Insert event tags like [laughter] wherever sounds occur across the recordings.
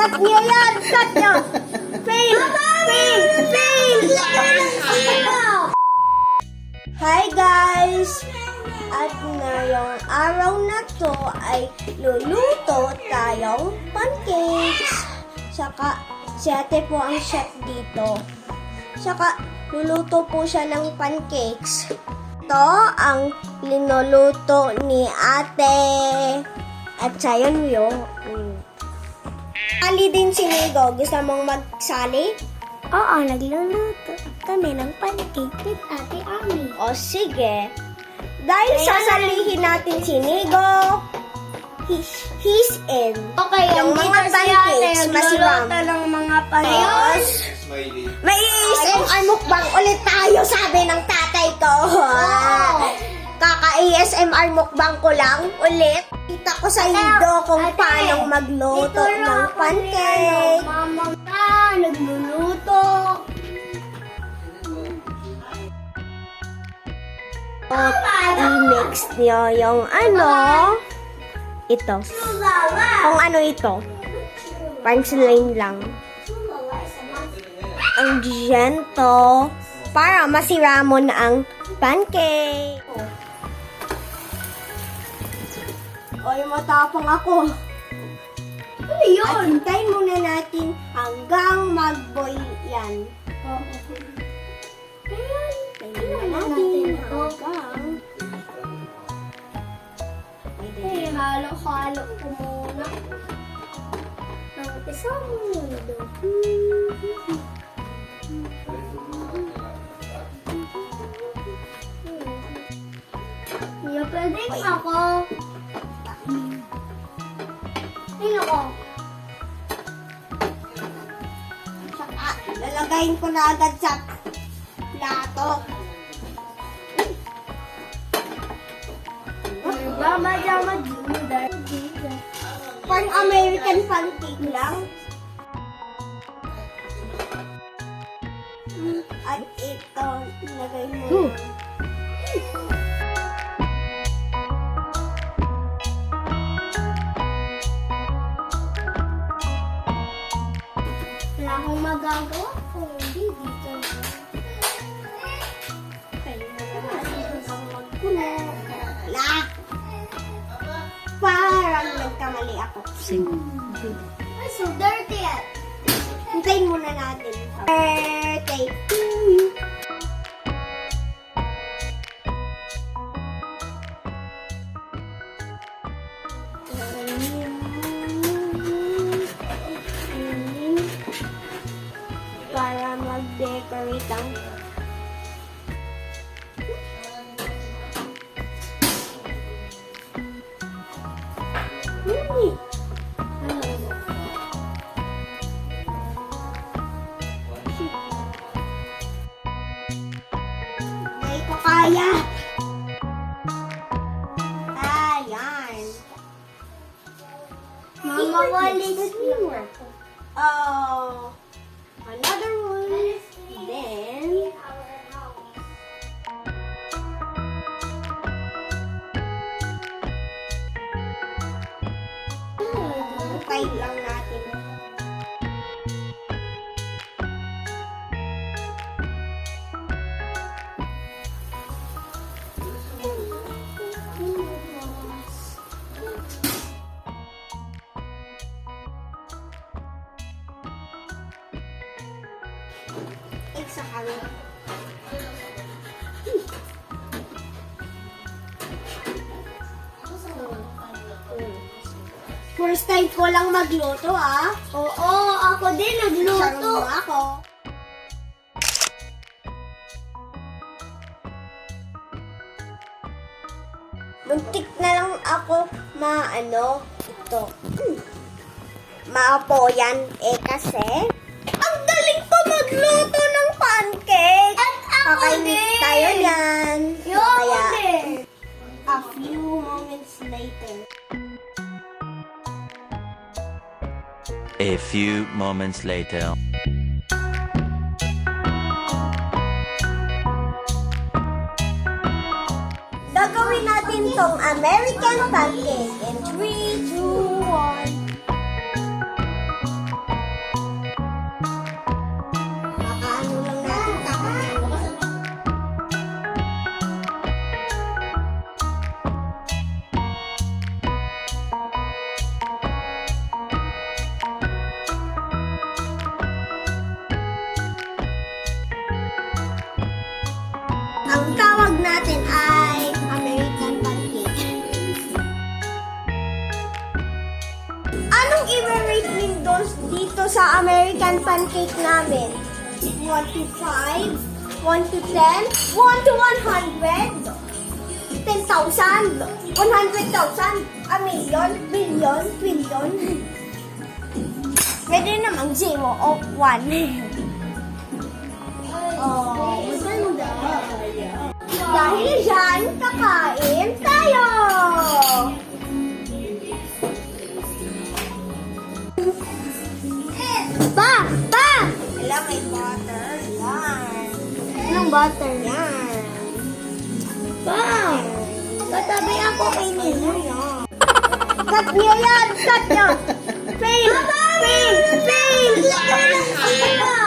Cut nyo yan! Cut nyo! Fail! Fail! Fail! Hi guys! At ngayong araw na to ay luluto tayong pancakes. Saka si ate po ang chef dito. Saka luluto po siya ng pancakes. Ito ang linuluto ni ate. At sayon yung mm. Ali din si Nigo. Gusto mong magsali? Oo, nagluluto kami ng pancake with Ate Ami. O sige. Dahil sasalihin natin si Nigo, he's, he's in. Okay, Yung mga pancakes, masiram. ng mga Tapos, may ASMR mukbang ulit tayo, sabi ng tatay ko. [laughs] Kaka-ASMR mukbang ko lang ulit. Kita ko sa Ido kung Ate, paano magluto ng pancake. Mama ka, nagluluto. At i-mix niyo yung ano, ito. Kung ano ito. Punchline lang. Ang gento para masira mo na ang pancake. Oy, matapang ako. Ano yun? At hintayin muna natin hanggang mag-boil yan. Hintayin muna natin hanggang... Eh, halo-halo ko muna. Ang isang mundo. Hindi pwede ako. Tingnan ko. Saka, lalagayin ko na agad sa plato. Mama, jama. Pang American pancake lang. At ito, ilagay mo. Wala akong magagawa kung hindi dito. Kaya na natin hanggang magpuno. Wala. Parang nagkamali ako. Ay, so dirty. Hintayin muna natin. Birthday Hmm. Hindi ko kaya. Ayan. Mama, walis Oh, another one. Then, First time ko lang magluto ah. Oo, ako din nagluto. Ako. Muntik na lang ako maano ito. Hmm. Maapoyan eh kasi ang galing ko magluto ng pancake. At ako Kakainin din. tayo yan. Yo, ako Kaya, din. a few moments later. A few moments later. Gagawin natin tong American pancake in 3, dito sa American pancake namin? 1 to 5? 1 to 10? 1 to 100? 10,000? 100,000? A million? Billion? Trillion? Pwede namang 0 o 1. Oh, maganda. Dahil dyan, kakain tayo! May butter. Yan. Anong butter? Yan. Pa! Katabi ako kay Nino. Cut niyo yan! Cut niyo! [laughs] Fail! Fail! Fail! Fail!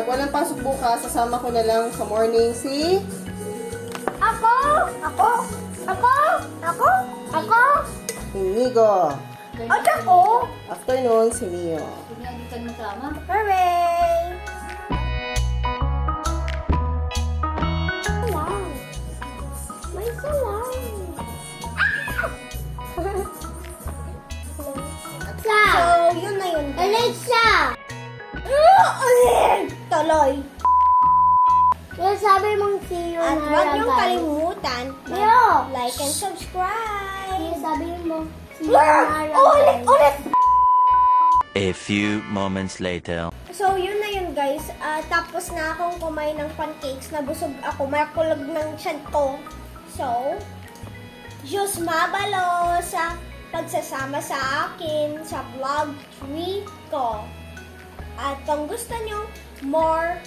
Pag walang pasok bukas, sasama ko na lang sa morning si... Ako! Ako! Ako! Ako! Ako! Inigo. At ako, Afternoon, si Mio. hooray! Salam! May salam! Alexa! So, yun na yun. Alexa! Tuloy. Kaya sabi mong see you At na huwag niyong kalimutan Yo! like and subscribe. Kaya sabi mo, see you na Ulit, ulit! A few moments later. So, yun na yun guys. Ah, tapos na akong kumain ng pancakes. Nabusog ako. Makulog ng tiyan ko. So, Diyos mabalo sa pagsasama sa akin sa vlog 3 ko. At kung gusto nyo more,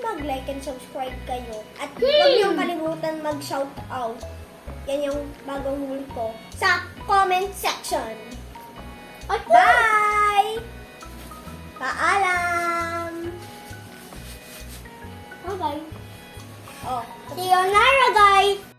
mag-like and subscribe kayo. At huwag nyo kalimutan mag-shout out. Yan yung bagong rule ko sa comment section. At Bye! Paalam! Bye-bye. Oh, See you na